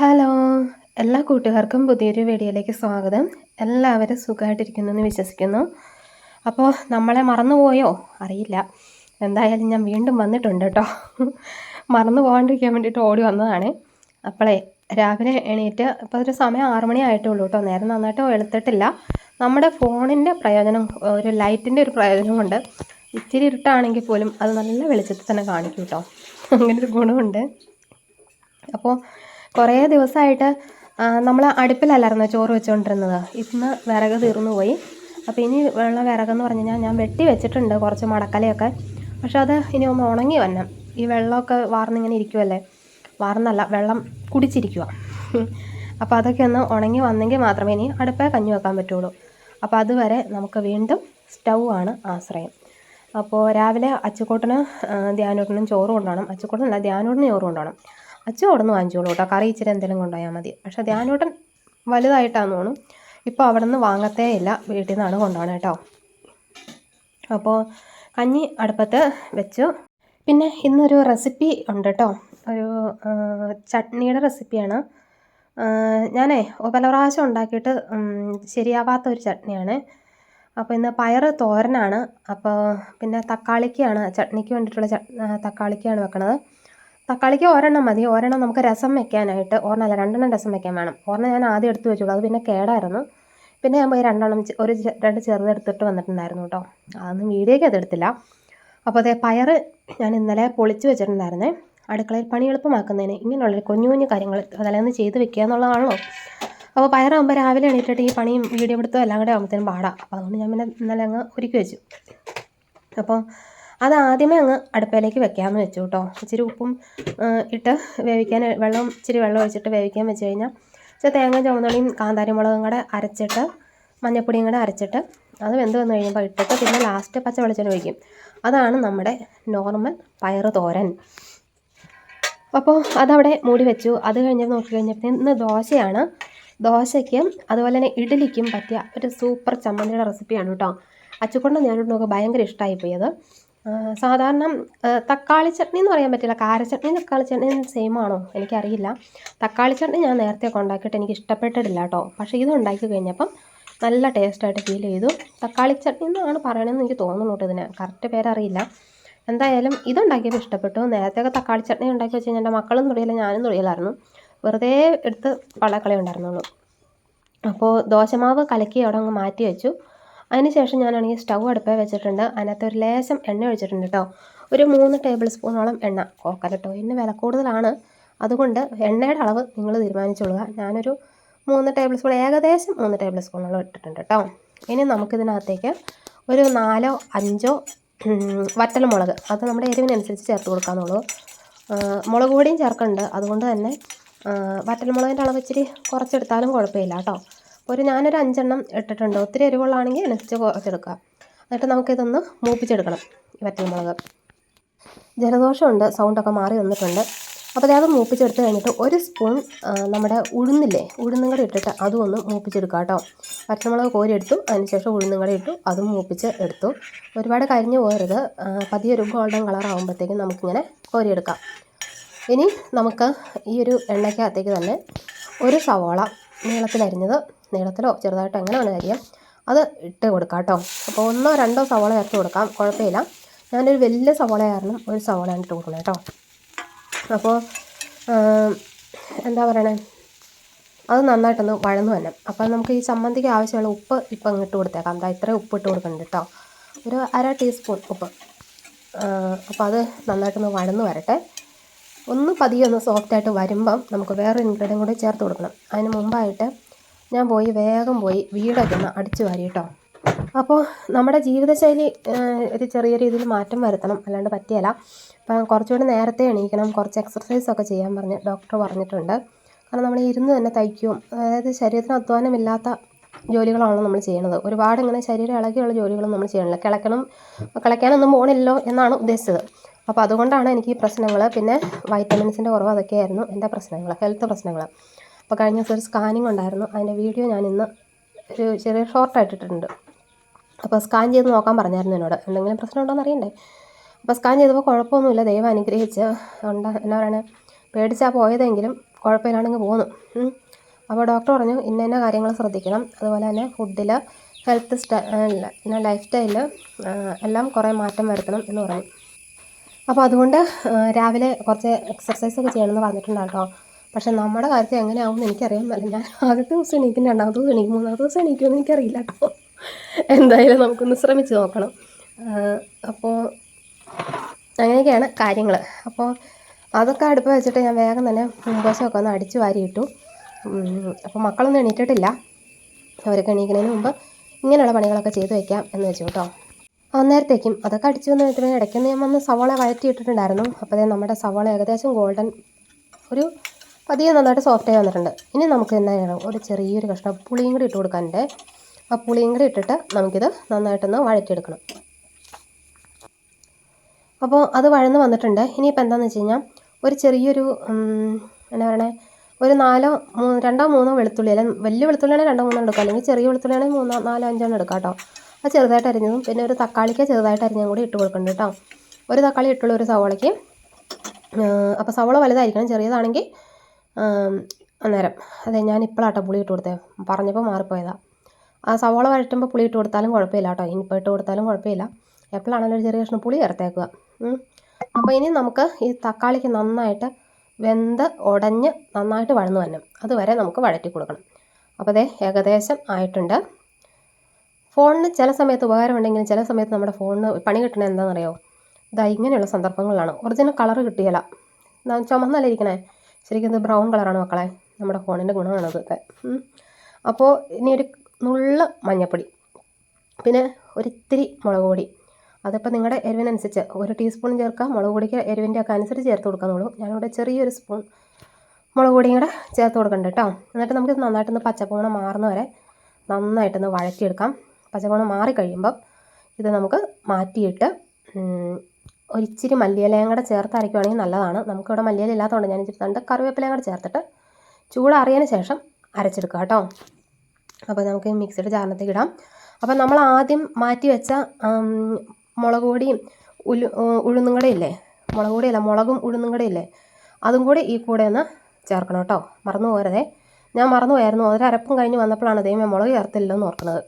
Hello എല്ലാ കൂട്ടുകാർക്കും പുതിയൊരു വീഡിയോയിലേക്ക് സ്വാഗതം. എല്ലാവരും സുഖമായിട്ടിരിക്കുന്നു എന്ന് വിശ്വസിക്കുന്നു. അപ്പോൾ നമ്മളെ മറന്നുപോയോ? അറിയില്ല. എന്തായാലും ഞാൻ വീണ്ടും വന്നിട്ടുണ്ട് കേട്ടോ. മറന്നു പോകാണ്ടിരിക്കാൻ വേണ്ടിയിട്ട് ഓടി വന്നതാണ്. അപ്പോളേ രാവിലെ എണീറ്റ് ഇപ്പോൾ ഒരു സമയം ആറു മണി ആയിട്ടേ ഉള്ളൂ കേട്ടോ. നേരം നന്നായിട്ട് വെളുത്തിട്ടില്ല. നമ്മുടെ ഫോണിന്റെ പ്രയോജനം ഒരു ലൈറ്റിന്റെ ഒരു പ്രയോജനം കൊണ്ട് ഇച്ചിരി ഇരുട്ടാണെങ്കിൽ പോലും അത് നല്ല വെളിച്ചത്തിൽ തന്നെ കാണിക്കും കേട്ടോ. അങ്ങനൊരു ഗുണമുണ്ട്. അപ്പോൾ കുറേ ദിവസമായിട്ട് നമ്മൾ അടുപ്പിലല്ലായിരുന്നു ചോറ് വെച്ചുകൊണ്ടിരുന്നത് ഇന്ന് വിറക് തീർന്നു പോയി. അപ്പോൾ ഇനി ഉള്ള വിറകെന്ന് പറഞ്ഞു കഴിഞ്ഞാൽ ഞാൻ വെട്ടി വെച്ചിട്ടുണ്ട് കുറച്ച് മടക്കലയൊക്കെ. പക്ഷെ അത് ഇനി ഒന്ന് ഉണങ്ങി വരണം. ഈ വെള്ളമൊക്കെ വാർന്നിങ്ങനെ ഇരിക്കുമല്ലേ വാർന്നല്ല വെള്ളം കുടിച്ചിരിക്കുക അപ്പോൾ അതൊക്കെ ഒന്ന് ഉണങ്ങി വന്നെങ്കിൽ മാത്രമേ ഇനി അടുപ്പേ കഞ്ഞി വെക്കാൻ പറ്റുള്ളൂ. അപ്പോൾ അതുവരെ നമുക്ക് വീണ്ടും സ്റ്റൗ ആണ് ആശ്രയം. അപ്പോൾ രാവിലെ അച്ചുക്കോട്ടന് ധ്യാനൂട്ടിനും ചോറ് കൊണ്ടുപോകണം. അച്ചുക്കോട്ടനല്ല ധ്യാനൂട്ടിന് ചോറ് കൊണ്ടുപോകണം. അച്ചു അവിടെ നിന്ന് വാങ്ങിച്ചോളൂ കേട്ടോ. കറി ഇച്ചിരി എന്തെങ്കിലും കൊണ്ടുപോയാൽ മതി. പക്ഷേ ധ്യാനോട്ടൻ വലുതായിട്ടാന്ന് തോന്നും ഇപ്പോൾ അവിടെ നിന്ന് വാങ്ങത്തേ ഇല്ല. വീട്ടിൽ നിന്നാണ് കൊണ്ടുപോകണം കേട്ടോ. അപ്പോൾ കഞ്ഞി അടുപ്പത്ത് വെച്ചു. പിന്നെ ഇന്നൊരു റെസിപ്പി ഉണ്ട് കേട്ടോ. ഒരു ചട്നിയുടെ റെസിപ്പിയാണ്. ഞാനേ പല പ്രാവശ്യം ഉണ്ടാക്കിയിട്ട് ശരിയാവാത്ത ഒരു ചട്നിയാണ്. അപ്പോൾ ഇന്ന് പയർ തോരനാണ്. അപ്പോൾ പിന്നെ തക്കാളിക്കാണ് ചട്നിക്ക് വേണ്ടിയിട്ടുള്ള ചട് തക്കാളിക്കാണ് വെക്കണത്. തക്കാളിക്ക് ഒരെണ്ണം മതി. ഒരെണ്ണം നമുക്ക് രസം വെക്കാനായിട്ട് ഒരെണ്ണമല്ല രണ്ടെണ്ണം രസം വെക്കാൻ വേണം. ഒരെണ്ണം ഞാൻ ആദ്യം എടുത്ത് വെച്ചോളൂ അത് പിന്നെ കേടായിരുന്നു. പിന്നെ ഞാൻ പോയി രണ്ടെണ്ണം ഒരു രണ്ട് ചെറുതെടുത്തിട്ട് വന്നിട്ടുണ്ടായിരുന്നു കേട്ടോ. അതൊന്നും വീഡിയോയ്ക്ക് അതെടുത്തില്ല അപ്പോൾ അതേ പയർ ഞാൻ ഇന്നലെ പൊളിച്ച് വെച്ചിട്ടുണ്ടായിരുന്നേ. അടുക്കളയിൽ പണി എളുപ്പമാക്കുന്നതിന് ഇങ്ങനെയുള്ള കുഞ്ഞു കുഞ്ഞു കാര്യങ്ങൾ തലേന്ന് ചെയ്ത് വെക്കുക എന്നുള്ളതാണല്ലോ. അപ്പോൾ പയറാകുമ്പോൾ രാവിലെ എണീറ്റിട്ട് ഈ പണിയും വീഡിയോ എടുത്തോ എല്ലാം കൂടെ ആകുമ്പോഴത്തേനും പാടാം. അപ്പോൾ അതുകൊണ്ട് ഞാൻ പിന്നെ ഇന്നലെ അങ്ങ് ഒരുക്കി വെച്ചു. അപ്പോൾ അത് ആദ്യമേ അങ്ങ് അടുപ്പയിലേക്ക് വെക്കാമെന്ന് വെച്ചു കേട്ടോ. ഇച്ചിരി ഉപ്പും ഇട്ട് വേവിക്കാൻ വെള്ളം ഇച്ചിരി വെള്ളം ഒഴിച്ചിട്ട് വേവിക്കാൻ വെച്ച് കഴിഞ്ഞാൽ ഇച്ചിരി തേങ്ങ കാന്താരി കാന്താരിമുളകും കൂടെ അരച്ചിട്ട് മഞ്ഞപ്പൊടിയും കൂടെ അരച്ചിട്ട് അത് വെന്ത് വന്ന് കഴിയുമ്പോൾ ഇട്ടിട്ട് പിന്നെ ലാസ്റ്റ് പച്ച വെളിച്ചെണ്ണ ഒഴിക്കും. അതാണ് നമ്മുടെ നോർമൽ പയർ തോരൻ. അപ്പോൾ അതവിടെ മൂടി വെച്ചു. അത് കഴിഞ്ഞ് നോക്കി കഴിഞ്ഞപ്പോൾ ഇന്ന് ദോശയാണ്. ദോശയ്ക്ക് അതുപോലെ തന്നെ ഇഡ്ഡലിക്കും പറ്റിയ ഒരു സൂപ്പർ ചമ്മന്തിയുടെ റെസിപ്പിയാണ് കേട്ടോ. അച്ചുകൊണ്ട് ഞാനോട് നോക്കുക ഭയങ്കര ഇഷ്ടമായി അത്. സാധാരണ തക്കാളി ചട്നി എന്ന് പറയാൻ പറ്റില്ല. കാര ചട്നി തക്കാളി ചട്നി സെയിം ആണോ? എനിക്കറിയില്ല. തക്കാളി ചട്നി ഞാൻ നേരത്തെ ഉണ്ടാക്കിയിട്ട് എനിക്ക് ഇഷ്ടപ്പെട്ടിട്ടില്ല കേട്ടോ പക്ഷേ ഇത് ഉണ്ടാക്കി കഴിഞ്ഞപ്പം നല്ല ടേസ്റ്റായിട്ട് ഫീൽ ചെയ്തു. തക്കാളി ചട്നി എന്നാണ് പറയണമെന്ന് എനിക്ക് തോന്നുന്നു ഇതിന്. കറക്റ്റ് പേരറിയില്ല. എന്തായാലും ഇതുണ്ടാക്കിയപ്പോൾ ഇഷ്ടപ്പെട്ടു. നേരത്തെയൊക്കെ തക്കാളി ചട്നി ഉണ്ടാക്കി വെച്ച് കഴിഞ്ഞാൽ എന്റെ മക്കളും തുടിയില്ല ഞാനും തുടിയിലായിരുന്നു വെറുതെ എടുത്ത് വളക്കളി ഉണ്ടായിരുന്നുള്ളൂ. അപ്പോൾ ദോശമാവ് കലക്കി അവിടെ അങ്ങ് മാറ്റി വെച്ചു. അതിനുശേഷം ഞാനാണെങ്കിൽ സ്റ്റൗ അടുപ്പേ വെച്ചിട്ടുണ്ട്. അതിനകത്ത് ഒരു ലേശം എണ്ണ ഒഴിച്ചിട്ടുണ്ട് കേട്ടോ. ഒരു മൂന്ന് ടേബിൾ സ്പൂണോളം എണ്ണ. കോക്കനട്ട് ഓയിലിന് വില കൂടുതലാണ്. അതുകൊണ്ട് എണ്ണയുടെ അളവ് നിങ്ങൾ തീരുമാനിച്ചോളുക. ഞാനൊരു മൂന്ന് ടേബിൾ സ്പൂൺ ഏകദേശം മൂന്ന് ടേബിൾ സ്പൂണോളം ഇട്ടിട്ടുണ്ട് കേട്ടോ. ഇനി നമുക്കിതിനകത്തേക്ക് ഒരു നാലോ അഞ്ചോ വറ്റൽമുളക് അത് നമ്മുടെ എരിവിനനുസരിച്ച് ചേർത്ത് കൊടുക്കാമെന്നുള്ളൂ മുളക് പൊടിയും ചേർക്കുന്നുണ്ട്. അതുകൊണ്ട് തന്നെ വറ്റൽമുളകിന്റെ അളവ് ഇച്ചിരി കുറച്ചെടുത്താലും കുഴപ്പമില്ല കേട്ടോ. ഒരു ഞാനൊരു അഞ്ചെണ്ണം ഇട്ടിട്ടുണ്ട്. ഒത്തിരി എരിവുള്ളതാണെങ്കിൽ അനുസരിച്ച് കുറച്ചെടുക്കുക എന്നിട്ട് നമുക്കിതൊന്ന് മൂപ്പിച്ചെടുക്കണം ഈ വറ്റൽമുളക്. ജലദോഷമുണ്ട് സൗണ്ടൊക്കെ മാറി വന്നിട്ടുണ്ട്. അപ്പോൾ അത് മൂപ്പിച്ചെടുത്ത് കഴിഞ്ഞിട്ട് ഒരു സ്പൂൺ നമ്മുടെ ഉഴുന്നില്ലേ ഉഴുന്നും കൂടി ഇട്ടിട്ട് അതും ഒന്ന് മൂപ്പിച്ചെടുക്കുക കേട്ടോ. പച്ചമുളക് കോരി എടുത്തു അതിനുശേഷം ഉഴുന്നും കൂടി ഇട്ടു അതും മൂപ്പിച്ച് എടുത്തു. ഒരുപാട് കരിഞ്ഞു പോകരുത്. പതിയെ ഒരു ഗോൾഡൻ കളർ ആകുമ്പോഴത്തേക്കും നമുക്കിങ്ങനെ കോരിയെടുക്കാം. ഇനി നമുക്ക് ഈ ഒരു എണ്ണയ്ക്കകത്തേക്ക് തന്നെ ഒരു സവോള നീളത്തിലരിഞ്ഞത് നീളത്തിലോ ചെറുതായിട്ടോ എങ്ങനെ വേണം അരിയാം അത് ഇട്ട് കൊടുക്കാം കേട്ടോ. അപ്പോൾ ഒന്നോ രണ്ടോ സവാള ചേർത്ത് കൊടുക്കാം കുഴപ്പമില്ല. ഞാനൊരു വലിയ സവോള കാരണം ഒരു സവോള ഇട്ട് കൊടുക്കണം കേട്ടോ. അപ്പോൾ എന്താ പറയണേ? അത് നന്നായിട്ടൊന്ന് വഴന്നു തന്നെ അപ്പോൾ നമുക്ക് ഈ ചമ്മന്തിക്ക് ആവശ്യമുള്ള ഉപ്പ് ഇപ്പം ഇങ്ങോട്ട് കൊടുത്തേക്കാം. എന്താ ഇത്രയും ഉപ്പ് ഇട്ട് കൊടുക്കുന്നുണ്ട് കേട്ടോ. ഒരു അര ടീസ്പൂൺ ഉപ്പ്. അപ്പോൾ അത് നന്നായിട്ടൊന്ന് വഴന്നു വരട്ടെ. ഒന്ന് പതിയെ ഒന്ന് സോഫ്റ്റായിട്ട് വരുമ്പം നമുക്ക് വേറൊരു ഇൻഗ്രീഡിയൻ കൂടി ചേർത്ത് കൊടുക്കണം. അതിന് മുമ്പായിട്ട് ഞാൻ പോയി വേഗം പോയി വീടൊക്കെ ഒന്ന് അടിച്ചു വാരി കേട്ടോ. അപ്പോൾ നമ്മുടെ ജീവിതശൈലി ഒരു ചെറിയ രീതിയിൽ മാറ്റം വരുത്തണം അല്ലാണ്ട് പറ്റിയല്ല. അപ്പം കുറച്ചുകൂടി നേരത്തെ എണീക്കണം കുറച്ച് എക്സർസൈസൊക്കെ ചെയ്യാൻ പറഞ്ഞ് ഡോക്ടർ പറഞ്ഞിട്ടുണ്ട്. കാരണം നമ്മൾ ഇരുന്ന് തന്നെ തയ്ക്കും. അതായത് ശരീരത്തിന് അധ്വാനമില്ലാത്ത ജോലികളാണ് നമ്മൾ ചെയ്യുന്നത്. ഒരുപാട് ഇങ്ങനെ ശരീരം ഇളകിയുള്ള ജോലികളും നമ്മൾ ചെയ്യണില്ല കിളക്കണം കിളയ്ക്കാനൊന്നും പോകണില്ലല്ലോ എന്നാണ് ഉദ്ദേശിച്ചത്. അപ്പോൾ അതുകൊണ്ടാണ് എനിക്ക് ഈ പ്രശ്നങ്ങൾ പിന്നെ വൈറ്റമിൻസിന്റെ കുറവ് അതൊക്കെയായിരുന്നു എന്റെ പ്രശ്നങ്ങൾ ഹെൽത്ത് പ്രശ്നങ്ങൾ. അപ്പോൾ കഴിഞ്ഞ ദിവസം ഒരു സ്കാനിങ് ഉണ്ടായിരുന്നു. അതിന്റെ വീഡിയോ ഞാൻ ഇന്ന് ഒരു ചെറിയ ഷോർട്ടായിട്ടിട്ടുണ്ട് അപ്പോൾ സ്കാൻ ചെയ്ത് നോക്കാൻ പറഞ്ഞായിരുന്നു എന്നോട്. എന്തെങ്കിലും പ്രശ്നം ഉണ്ടോ എന്ന് അറിയണ്ടേ? അപ്പോൾ സ്കാൻ ചെയ്തപ്പോൾ കുഴപ്പമൊന്നുമില്ല. ദൈവം അനുഗ്രഹിച്ച്. ഉണ്ട് എന്നാ പറയുന്നത് പേടിച്ചാൽ പോയതെങ്കിലും കുഴപ്പമില്ലാണ്ടെങ്കിൽ പോന്നു. അപ്പോൾ ഡോക്ടർ പറഞ്ഞു ഇന്ന ഇന്ന കാര്യങ്ങൾ ശ്രദ്ധിക്കണം. അതുപോലെ തന്നെ ഫുഡിൽ ഹെൽത്ത് സ്റ്റൈ ലൈഫ് സ്റ്റൈലിൽ എല്ലാം കുറേ മാറ്റം വരുത്തണം എന്ന് പറഞ്ഞു. അപ്പോൾ അതുകൊണ്ട് രാവിലെ കുറച്ച് എക്സർസൈസൊക്കെ ചെയ്യണമെന്ന് പറഞ്ഞിട്ടുണ്ടാവും കേട്ടോ പക്ഷെ നമ്മുടെ കാര്യത്തിൽ എങ്ങനെയാവും എനിക്കറിയാൻ പറ്റില്ല ഞാൻ ആദ്യത്തെ ദിവസം എണീക്കും രണ്ടാമത്തെ ദിവസം എണീക്കും മൂന്നാമത്തെ ദിവസം എണീക്കുമെന്ന് എനിക്കറിയില്ല കേട്ടോ. എന്തായാലും നമുക്കൊന്ന് ശ്രമിച്ചു നോക്കണം. അപ്പോൾ അങ്ങനെയൊക്കെയാണ് കാര്യങ്ങൾ. അപ്പോൾ അതൊക്കെ അടുപ്പ് വെച്ചിട്ട് ഞാൻ വേഗം തന്നെ മുമ്പോശമൊക്കെ ഒന്ന് അടിച്ചു വാരിയിട്ടു. അപ്പോൾ മക്കളൊന്നും എണീറ്റിട്ടില്ല. അവരൊക്കെ എണീക്കുന്നതിന് മുമ്പ് ഇങ്ങനെയുള്ള പണികളൊക്കെ ചെയ്തു വയ്ക്കാം എന്ന് വെച്ചു കേട്ടോ. അന്നേരത്തേക്കും അതൊക്കെ അടിച്ചു വന്ന് ഇടയ്ക്കൊന്ന് ഞാൻ വന്ന് സവാള വഴറ്റിയിട്ടിട്ടുണ്ടായിരുന്നു. അപ്പോൾ നമ്മുടെ സവാള ഏകദേശം ഗോൾഡൻ ഒരു പതിയെ നന്നായിട്ട് സോഫ്റ്റ് ആയി വന്നിട്ടുണ്ട്. ഇനി നമുക്ക് എന്താ ചെയ്യണം? ഒരു ചെറിയൊരു കഷ്ണം പുളിയും കൂടി ഇട്ട് കൊടുക്കാനുണ്ട്. ആ പുളിയും കൂടി ഇട്ടിട്ട് നമുക്കിത് നന്നായിട്ടൊന്ന് വഴറ്റിയെടുക്കണം. അപ്പോൾ അത് വഴന്ന് വന്നിട്ടുണ്ട്. ഇനിയിപ്പോൾ എന്താണെന്ന് വെച്ച് കഴിഞ്ഞാൽ ഒരു ചെറിയൊരു എന്താ പറയണേ? ഒരു നാലോ മൂ- രണ്ടോ മൂന്നോ വെളുത്തുള്ളി അല്ലെങ്കിൽ വലിയ വെളുത്തുള്ളിയാണെങ്കിൽ രണ്ടോ മൂന്നോ എടുക്കാം. അല്ലെങ്കിൽ ചെറിയ വെളുത്തുള്ളിയാണെങ്കിൽ മൂന്നോ നാലോ അഞ്ചോ എടുക്കാം കേട്ടോ. അത് ചെറുതായിട്ട് അരിഞ്ഞതും പിന്നെ ഒരു തക്കാളിക്ക് ചെറുതായിട്ട് അരിഞ്ഞും കൂടി ഇട്ട് കൊടുക്കുന്നുണ്ട് കേട്ടോ. ഒരു തക്കാളി ഇട്ടുള്ള ഒരു സവോളയ്ക്ക് അപ്പോൾ സവോള വലുതായിരിക്കണം. ചെറിയതാണെങ്കിൽ അന്നേരം. അതെ ഞാൻ ഇപ്പോഴാട്ടോ പുളി ഇട്ട് കൊടുത്തേ. പറഞ്ഞപ്പോൾ മാറിപ്പോയതാണ് ആ സവോള വഴറ്റുമ്പോൾ പുളി ഇട്ട് കൊടുത്താലും കുഴപ്പമില്ല കേട്ടോ ഇനിയിപ്പോൾ ഇട്ട് കൊടുത്താലും കുഴപ്പമില്ല. എപ്പോഴാണെങ്കിലും ഒരു ചെറിയ കഷ്ണം പുളി ചേർത്തേക്കുക അപ്പോൾ ഇനി നമുക്ക് ഈ തക്കാളിക്ക് നന്നായിട്ട് വെന്ത് ഉടഞ്ഞ് നന്നായിട്ട് വഴന്നു വന്നു അതുവരെ നമുക്ക് വഴറ്റി കൊടുക്കണം. അപ്പോൾ അതേ ഏകദേശം ആയിട്ടുണ്ട്. ഫോണിന് ചില സമയത്ത് ഉപകാരമുണ്ടെങ്കിലും ചില സമയത്ത് നമ്മുടെ ഫോണിന് പണി കിട്ടണത് എന്താണെന്നറിയോ? ഇതാ ഇങ്ങനെയുള്ള സന്ദർഭങ്ങളിലാണ്. Original colour കിട്ടിയല്ല. ചുമന്നല്ല ഇരിക്കണേ? ശരിക്കും ഇത് ബ്രൗൺ കളറാണ് മക്കളെ. നമ്മുടെ ഫോണിന്റെ ഗുണമാണ് അപ്പോൾ ഇനി ഒരു നുള്ള മഞ്ഞപ്പൊടി. പിന്നെ ഒരിത്തിരി മുളക് പൊടി. അതിപ്പോൾ നിങ്ങളുടെ എരിവിനനുസരിച്ച് ഒരു ടീസ്പൂൺ ചേർക്കാം. മുളക് പൊടിക്ക് എരിവിന്റെ ഒക്കെ അനുസരിച്ച് ചേർത്ത് കൊടുക്കാന്നുള്ളൂ ഞാനിവിടെ ചെറിയൊരു സ്പൂൺ മുളക് പൊടിയും കൂടെ ചേർത്ത് കൊടുക്കണ്ട കേട്ടോ എന്നിട്ട് നമുക്ക് നന്നായിട്ടൊന്ന് പച്ചപ്പൂണം മാറുന്ന വരെ നന്നായിട്ടൊന്ന് വഴറ്റിയെടുക്കാം. പച്ചപ്പൂണം മാറിക്കഴിയുമ്പം ഇത് നമുക്ക് മാറ്റിയിട്ട് ഒരിച്ചിരി മല്ലിയിലയും കൂടെ ചേർത്ത് അരയ്ക്കുവാണെങ്കിൽ നല്ലതാണ്. നമുക്കിവിടെ മല്ലിയില ഇല്ലാത്തതുകൊണ്ട് ഞാൻ ഇച്ചിരി തണ്ട് കറിവേപ്പിലയും കൂടെ ചേർത്തിട്ട് ചൂടാറിയതിന് ശേഷം അരച്ചെടുക്കുക കേട്ടോ. അപ്പോൾ നമുക്ക് മിക്സിയുടെ ജാറിനകത്തേക്ക് ഇടാം. അപ്പോൾ നമ്മൾ ആദ്യം മാറ്റി വെച്ച മുളക് പൊടിയും ഉലു ഉഴുന്നും കൂടെ ഇല്ലേ? മുളക് പൊടിയല്ല മുളകും ഉഴുന്നും കൂടെ ഇല്ലേ? അതും കൂടി ഈ കൂടെ ഒന്ന് ചേർക്കണം കേട്ടോ. മറന്നു പോരുതേ ഞാൻ മറന്നു പോയായിരുന്നു അരപ്പും കഴിഞ്ഞ് വന്നപ്പോഴാണ് ദൈവമേ മുളക് ചേർത്തില്ലെന്ന് ഓർക്കുന്നത്.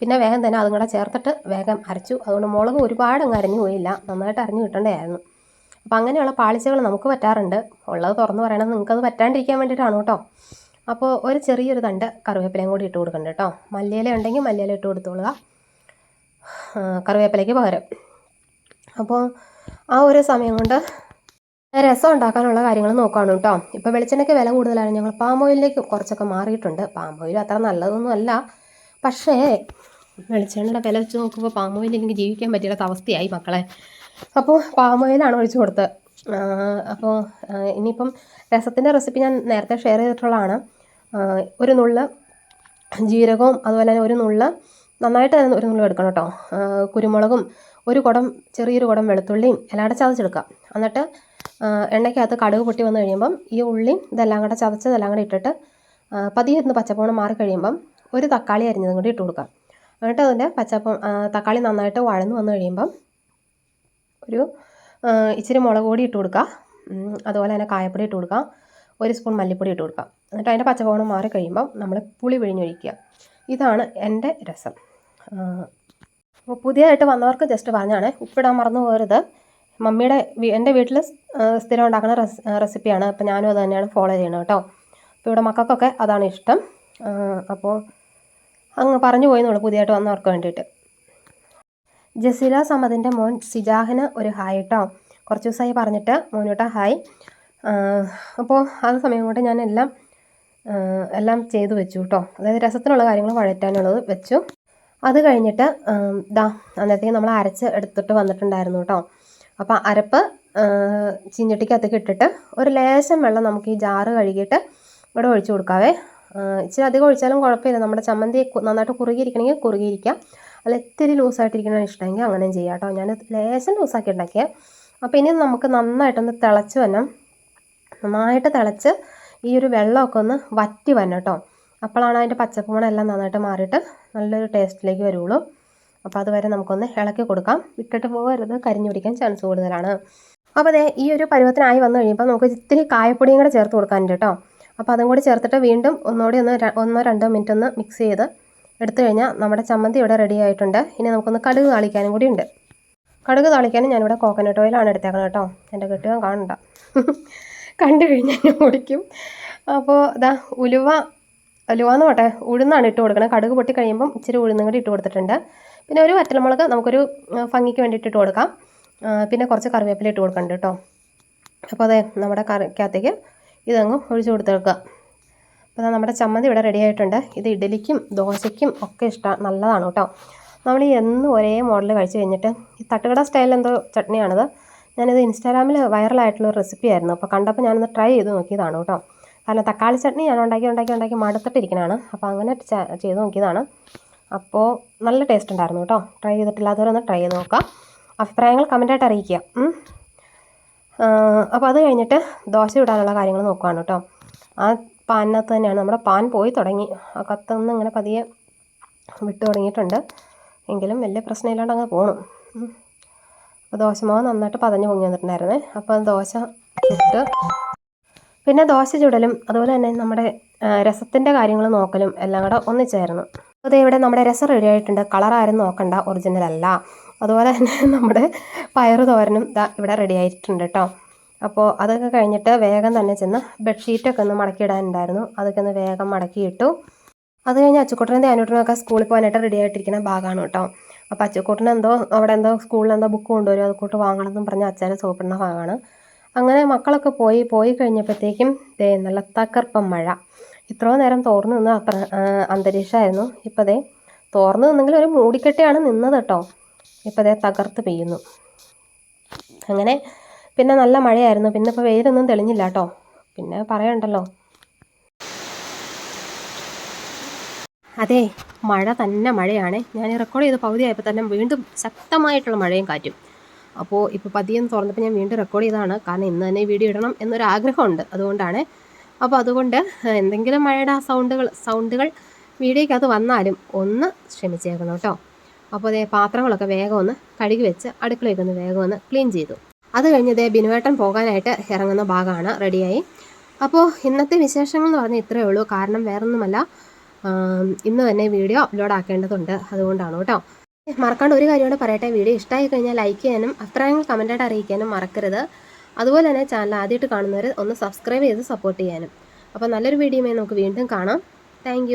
പിന്നെ വേഗം തന്നെ അതും കൂടെ ചേർത്തിട്ട് വേഗം അരച്ചു. അതുകൊണ്ട് മുളക് ഒരുപാട് അങ്ങ് അരഞ്ഞു പോയില്ല. നന്നായിട്ട് അരഞ്ഞു കിട്ടേണ്ടതായിരുന്നു. അപ്പോൾ അങ്ങനെയുള്ള പാളിച്ചകൾ നമുക്ക് പറ്റാറുണ്ട്. ഉള്ളത് തുറന്ന് പറയണത് നിങ്ങൾക്കത് പറ്റാണ്ടിരിക്കാൻ വേണ്ടിയിട്ടാണ് കേട്ടോ. അപ്പോൾ ഒരു ചെറിയൊരു തണ്ട് കറിവേപ്പിലയും കൂടി ഇട്ട് കൊടുക്കണ്ട കേട്ടോ. മല്ലിയില ഉണ്ടെങ്കിൽ മല്ലിയില ഇട്ട് കൊടുത്തോളുക. കറിവേപ്പിലയ്ക്ക് പകരം. അപ്പോൾ ആ ഒരു സമയം കൊണ്ട് രസം ഉണ്ടാക്കാനുള്ള കാര്യങ്ങൾ നോക്കുകയാണ് കേട്ടോ. ഇപ്പോൾ വെളിച്ചെണ്ണയ്ക്ക് വില കൂടുതലാണ്. ഞങ്ങൾ പാം ഓയിലിലേക്ക് കുറച്ചൊക്കെ മാറിയിട്ടുണ്ട്. പാം ഓയിൽ അത്ര നല്ലതൊന്നും അല്ല പക്ഷേ വെളിച്ചെണ്ണയുടെ വില വെച്ച് നോക്കുമ്പോൾ പാം എനിക്ക് ജീവിക്കാൻ പറ്റില്ലാത്ത അവസ്ഥയായി മക്കളെ. അപ്പോൾ പാം ഓയിലാണ് ഒഴിച്ചു കൊടുത്തത് അപ്പോൾ ഇനിയിപ്പം രസത്തിന്റെ റെസിപ്പി ഞാൻ നേരത്തെ ഷെയർ ചെയ്തിട്ടുള്ളതാണ്. ഒരു നുള്ള് ജീരകവും അതുപോലെ തന്നെ ഒരു നുള്ള നന്നായിട്ട് തന്നെ ഒരു നുള്ള എടുക്കണം കേട്ടോ. കുരുമുളകും ഒരു കുടം ചെറിയൊരു കുടം വെളുത്തുള്ളിയും എല്ലാം കൂടെ ചതച്ചെടുക്കുക എന്നിട്ട് എണ്ണയ്ക്കകത്ത് കടുക് പൊട്ടി വന്നു കഴിയുമ്പം ഈ ഉള്ളിയും ഇതെല്ലാം കൂടെ ചതച്ചതെല്ലാം കൂടെ ഇട്ടിട്ട് പതിയെന്ന് പച്ചപ്പോണം മാറി കഴിയുമ്പം ഒരു തക്കാളി അരിഞ്ഞതും കൂടി ഇട്ട് കൊടുക്കാം. എന്നിട്ട് അതിന്റെ പച്ചപ്പം തക്കാളി നന്നായിട്ട് വഴന്നു വന്നു കഴിയുമ്പം ഒരു ഇച്ചിരി മുളക് പൊടി ഇട്ട് കൊടുക്കുക അതുപോലെ തന്നെ കായപ്പൊടി ഇട്ട് കൊടുക്കുക ഒരു സ്പൂൺ മല്ലിപ്പൊടി ഇട്ട് കൊടുക്കുക എന്നിട്ട് അതിന്റെ പച്ചപ്പോണം മാറി കഴിയുമ്പം നമ്മൾ പുളി പിഴിഞ്ഞൊഴിക്കുക. ഇതാണ് എന്റെ രസം. അപ്പോൾ പുതിയതായിട്ട് വന്നവർക്ക് ജസ്റ്റ് പറഞ്ഞാണ് ഉപ്പിടാൻ മറന്നു പോകരുത്. മമ്മിയുടെ എന്റെ വീട്ടിൽ സ്ഥിരം ഉണ്ടാക്കുന്ന റെസ് റെസിപ്പിയാണ്. അപ്പോൾ ഞാനും അത് തന്നെയാണ് ഫോളോ ചെയ്യുന്നത് കേട്ടോ. അപ്പോൾ ഇവിടെ മക്കൾക്കൊക്കെ അതാണ് ഇഷ്ടം. അപ്പോൾ അങ്ങ് പറഞ്ഞു പോയെന്നുള്ളൂ പുതിയതായിട്ട് വന്നവർക്ക് വേണ്ടിയിട്ട്. ജസീല സമദിന്റെ മോൻ സിജാഹിന് ഒരു ഹായ് കേട്ടോ കുറച്ച് ദിവസമായി പറഞ്ഞിട്ട് മോനോട്ട ഹായ്. അപ്പോൾ ആ സമയം കൊണ്ട് ഞാൻ എല്ലാം എല്ലാം ചെയ്തു വെച്ചു കേട്ടോ അതായത് രസത്തിനുള്ള കാര്യങ്ങൾ വഴറ്റാനുള്ളത് വെച്ചു. അത് കഴിഞ്ഞിട്ട് ദാ അന്നേരത്തേക്ക് നമ്മൾ അരച്ച് എടുത്തിട്ട് വന്നിട്ടുണ്ടായിരുന്നു കേട്ടോ അപ്പോൾ അരപ്പ് ചീഞ്ഞട്ടിക്കകത്തേക്ക് ഇട്ടിട്ട് ഒരു ലേശം വെള്ളം നമുക്ക് ഈ ജാറ് കഴുകിയിട്ട് ഇവിടെ ഒഴിച്ചു കൊടുക്കാവേ. ഇച്ചിരി അധികം ഒഴിച്ചാലും കുഴപ്പമില്ല. നമ്മുടെ ചമ്മന്തി നന്നായിട്ട് കുറുകിയിരിക്കണമെങ്കിൽ കുറുകിയിരിക്കാം. അല്ല ഇത്തിരി ലൂസായിട്ടിരിക്കണമെന്ന് ഇഷ്ടമെങ്കിൽ അങ്ങനെയും ചെയ്യാം കേട്ടോ. ഞാൻ ലേശം ലൂസാക്കി ഉണ്ടാക്കിയേ. അപ്പോൾ ഇനി നമുക്ക് നന്നായിട്ടൊന്ന് തിളച്ച് വരണം. നന്നായിട്ട് തിളച്ച് ഈ ഒരു വെള്ളമൊക്കെ ഒന്ന് വറ്റി വരണം കേട്ടോ. അപ്പോഴാണ് അതിന്റെ പച്ചപ്പൂണെല്ലാം നന്നായിട്ട് മാറിയിട്ട് നല്ലൊരു ടേസ്റ്റിലേക്ക് വരുള്ളൂ. അപ്പോൾ അതുവരെ നമുക്കൊന്ന് ഇളക്കി കൊടുക്കാം. വിട്ടിട്ട് പോകരുത്. കരിഞ്ഞു പിടിക്കാൻ ചാൻസ് കൂടുതലാണ്. അപ്പോൾ അതെ ഈ ഒരു പരുവത്തിനായി വന്നു കഴിയുമ്പോൾ നമുക്ക് ഇത്തിരി കായപ്പൊടിയും കൂടെ ചേർത്ത് കൊടുക്കാനുണ്ട് കേട്ടോ. അപ്പോൾ അതും കൂടി ചേർത്തിട്ട് വീണ്ടും ഒന്നുകൂടി ഒന്ന് ഒന്നോ രണ്ടോ മിനിറ്റ് ഒന്ന് മിക്സ് ചെയ്ത് എടുത്തു കഴിഞ്ഞാൽ നമ്മുടെ ചമ്മന്തി ഇവിടെ റെഡി ആയിട്ടുണ്ട്. ഇനി നമുക്കൊന്ന് കടുക് താളിക്കാനും കൂടി ഉണ്ട്. കടുക് താളിക്കാനും ഞാനിവിടെ കോക്കനട്ട് ഓയിലാണ് എടുത്തേക്കുന്നത് കേട്ടോ. എന്റെ കെട്ടുകാൻ കാണണ്ട. കണ്ടു കഴിഞ്ഞാൽ ഞാൻ ഓടിക്കും അപ്പോൾ ഇതാ ഉലുവ ഉലുവ എന്ന് പോട്ടെ ഉഴുന്നാണ് ഇട്ട് കൊടുക്കണം. കടുക് പൊട്ടി കഴിയുമ്പം ഇച്ചിരി ഉഴുന്നും കൂടി ഇട്ട് കൊടുത്തിട്ടുണ്ട്. പിന്നെ ഒരു വറ്റൽമുളക് നമുക്കൊരു ഭംഗിക്ക് വേണ്ടിയിട്ട് ഇട്ട് കൊടുക്കാം. പിന്നെ കുറച്ച് കറിവേപ്പില ഇട്ട് കൊടുക്കണ്ട കേട്ടോ. അപ്പോൾ അതെ നമ്മുടെ കറിക്കകത്തേക്ക് ഇതങ്ങ് ഒഴിച്ചു കൊടുത്തേക്കുക അപ്പോൾ നമ്മുടെ ചമ്മന്തി ഇവിടെ റെഡി ആയിട്ടുണ്ട്. ഇത് ഇഡലിക്കും ദോശയ്ക്കും ഒക്കെ ഇഷ്ടമാണ് നല്ലതാണ് കേട്ടോ. നമ്മൾ എന്നും ഒരേ മോഡൽ കഴിച്ചു കഴിഞ്ഞിട്ട് ഈ തട്ടുകട സ്റ്റൈൽ എന്തോ ചട്നിയാണത്. ഞാനിത് ഇൻസ്റ്റാഗ്രാമിൽ വൈറലായിട്ടുള്ള റെസിപ്പി ആയിരുന്നു. അപ്പോൾ കണ്ടപ്പോൾ ഞാനൊന്ന് ട്രൈ ചെയ്ത് നോക്കിയതാണ് കേട്ടോ. കാരണം തക്കാളി ചട്നി ഞാൻ ഉണ്ടാക്കി ഉണ്ടാക്കി ഉണ്ടാക്കി മടുത്തിട്ടിരിക്കണാണ്. അപ്പോൾ അങ്ങനെ ചെയ്ത് നോക്കിയതാണ്. അപ്പോൾ നല്ല ടേസ്റ്റ് ഉണ്ടായിരുന്നു കേട്ടോ. ട്രൈ ചെയ്തിട്ടില്ലാത്തവരൊന്ന് ട്രൈ ചെയ്ത് നോക്കാം അഭിപ്രായങ്ങൾ കമന്റായിട്ട് അറിയിക്കുക. അപ്പോൾ അത് കഴിഞ്ഞിട്ട് ദോശ ഇടാനുള്ള കാര്യങ്ങൾ നോക്കുകയാണ് കേട്ടോ. ആ പാനിനകത്ത് തന്നെയാണ് നമ്മുടെ പാൻ പോയി തുടങ്ങി. ആ കത്തുനിന്ന് ഇങ്ങനെ പതിയെ വിട്ടു തുടങ്ങിയിട്ടുണ്ട്. എങ്കിലും വലിയ പ്രശ്നമില്ലാണ്ട് അങ്ങ് പോകണം. അപ്പോൾ ദോശമാവ് നന്നായിട്ട് പതഞ്ഞ് പൊങ്ങി വന്നിട്ടുണ്ടായിരുന്നേ. അപ്പോൾ ദോശ ചുട്ട് പിന്നെ ദോശ ചുടലും അതുപോലെ തന്നെ നമ്മുടെ രസത്തിന്റെ കാര്യങ്ങൾ നോക്കലും എല്ലാം കൂടെ ഒന്നിച്ചായിരുന്നു. അതേ ഇവിടെ നമ്മുടെ രസം റെഡി ആയിട്ടുണ്ട്. കളർ ആരും നോക്കണ്ട. ഒറിജിനൽ അല്ല. അതുപോലെ തന്നെ നമ്മുടെ പയറ് തോരനും ഇതാ ഇവിടെ റെഡി ആയിട്ടുണ്ട് കേട്ടോ അപ്പോൾ അതൊക്കെ കഴിഞ്ഞിട്ട് വേഗം തന്നെ ചെന്ന് ബെഡ്ഷീറ്റൊക്കെ ഒന്ന് മടക്കിയിടാനുണ്ടായിരുന്നു. അതൊക്കെ ഒന്ന് വേഗം മടക്കിയിട്ടു. അത് കഴിഞ്ഞ് അച്ചുക്കുട്ടനും ധ്യാനൂട്ടനൊക്കെ സ്കൂളിൽ പോകാനായിട്ട് റെഡി ആയിട്ടിരിക്കുന്ന ഭാഗമാണ് കേട്ടോ അപ്പോൾ അച്ചുക്കുട്ടൻ എന്തോ അവിടെ എന്തോ സ്കൂളിൽ എന്തോ ബുക്ക് കൊണ്ടുവരും അതുകൂട്ട് വാങ്ങണമെന്നും പറഞ്ഞ് അച്ഛനെ സോപ്പിടുന്ന ഭാഗമാണ് അങ്ങനെ മക്കളൊക്കെ പോയി പോയി കഴിഞ്ഞപ്പോഴത്തേക്കും ദേ നല്ല തകർപ്പം മഴ. ഇത്രയും നേരം തോർന്നു നിന്ന് ആ, അന്തരീക്ഷമായിരുന്നു. ഇപ്പോൾ ദേ തോർന്നു നിന്നെങ്കിൽ ഒരു മൂടിക്കെട്ടിയാണ് നിന്നത് കേട്ടോ ഇപ്പോൾ അതേ തകർത്ത് പെയ്യുന്നു. അങ്ങനെ പിന്നെ നല്ല മഴയായിരുന്നു. പിന്നെ ഇപ്പോൾ വെയിലൊന്നും തെളിഞ്ഞില്ല കേട്ടോ. പിന്നെ പറയണ്ടല്ലോ. അതെ മഴ തന്നെ മഴയാണ്. ഞാൻ റെക്കോർഡ് ചെയ്ത് പകുതിയായപ്പോൾ തന്നെ വീണ്ടും ശക്തമായിട്ടുള്ള മഴയും കാറ്റും. അപ്പോൾ ഇപ്പോൾ പതിയെന്ന് തുറന്നപ്പോൾ ഞാൻ വീണ്ടും റെക്കോർഡ് ചെയ്തതാണ്. കാരണം ഇന്ന് തന്നെ വീഡിയോ ഇടണം എന്നൊരു ആഗ്രഹമുണ്ട് അതുകൊണ്ടാണ്. അപ്പോൾ അതുകൊണ്ട് എന്തെങ്കിലും മഴയുടെ ആ സൗണ്ടുകൾ സൗണ്ടുകൾ വീഡിയോയ്ക്കകത്ത് വന്നാലും ഒന്ന് ശ്രമിച്ചേക്കണം കേട്ടോ. അപ്പോൾ അതേ പാത്രങ്ങളൊക്കെ വേഗം ഒന്ന് കഴുകി വെച്ച് അടുക്കളയൊക്കെ ഒന്ന് വേഗം ഒന്ന് ക്ലീൻ ചെയ്തു. അത് കഴിഞ്ഞ് ദേ ബിനുവേട്ടൻ പോകാനായിട്ട് ഇറങ്ങുന്ന ഭാഗമാണ് റെഡിയായി അപ്പോൾ ഇന്നത്തെ വിശേഷങ്ങൾ എന്ന് പറഞ്ഞാൽ ഇത്രയേ ഉള്ളൂ. കാരണം വേറൊന്നുമല്ല. ഇന്ന് തന്നെ വീഡിയോ അപ്ലോഡ് ആക്കേണ്ടതുണ്ട്. അതുകൊണ്ടാണ് കേട്ടോ. മറക്കാണ്ട് ഒരു കാര്യം കൂടെ പറയട്ടെ. വീഡിയോ ഇഷ്ടമായി കഴിഞ്ഞാൽ ലൈക്ക് ചെയ്യാനും അഭിപ്രായങ്ങൾ കമന്റായിട്ട് അറിയിക്കാനും മറക്കരുത്. അതുപോലെ തന്നെ ചാനൽ ആദ്യമായിട്ട് കാണുന്നവർ ഒന്ന് സബ്സ്ക്രൈബ് ചെയ്ത് സപ്പോർട്ട് ചെയ്യാനും. അപ്പോൾ നല്ലൊരു വീഡിയോയുമായി നമുക്ക് വീണ്ടും കാണാം. താങ്ക്